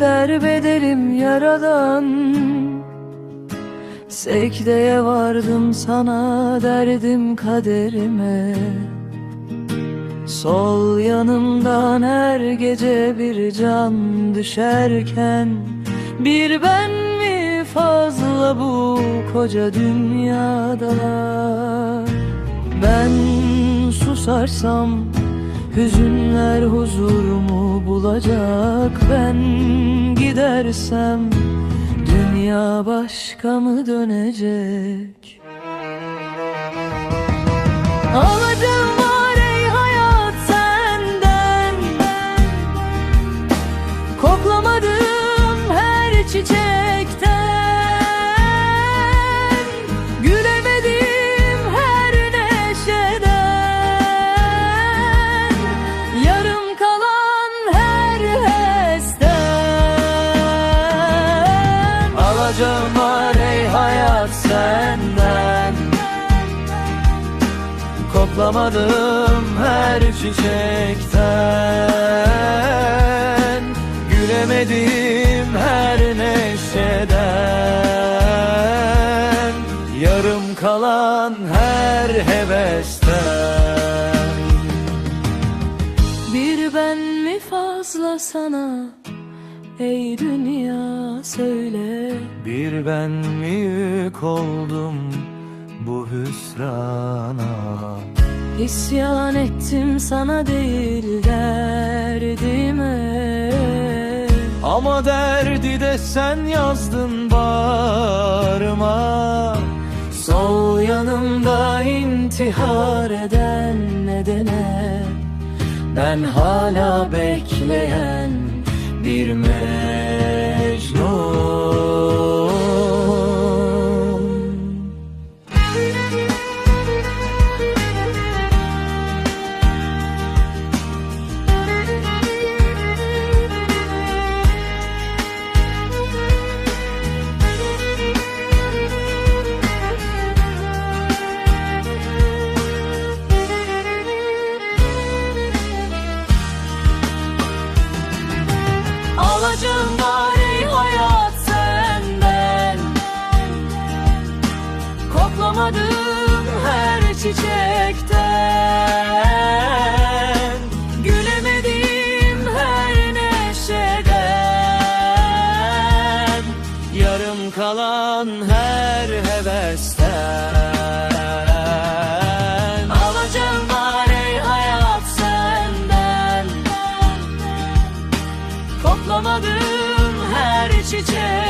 Derbedelim yaradan. Sekdeye vardım sana derdim kaderime. Sol yanımdan her gece bir can düşerken Bir ben mi fazla bu koca dünyada Ben susarsam Hüzünler huzurumu bulacak Ben gidersem Dünya başka mı dönecek? Alacağım var ey hayat senden Koklamadım her çiçekten Alacağım var ey hayat senden. Koklamadım her çiçekten. Gülemedim her neşeden. Yarım kalan her hevesten. Bir ben mi fazla sana Ey dünya söyle. Bir ben mi yük oldum bu hüsrana? İsyan ettim sana değil derdime. Ama derdi de sen yazdın bağrıma. Sol yanımda intihar eden nedene. Ben hala bekleyen bir Mecnun Alacağım var ey hayat senden. Koklamadım her çiçekten. Gülemedim her neşeden. Yarım kalan Alamadım her çiçeği.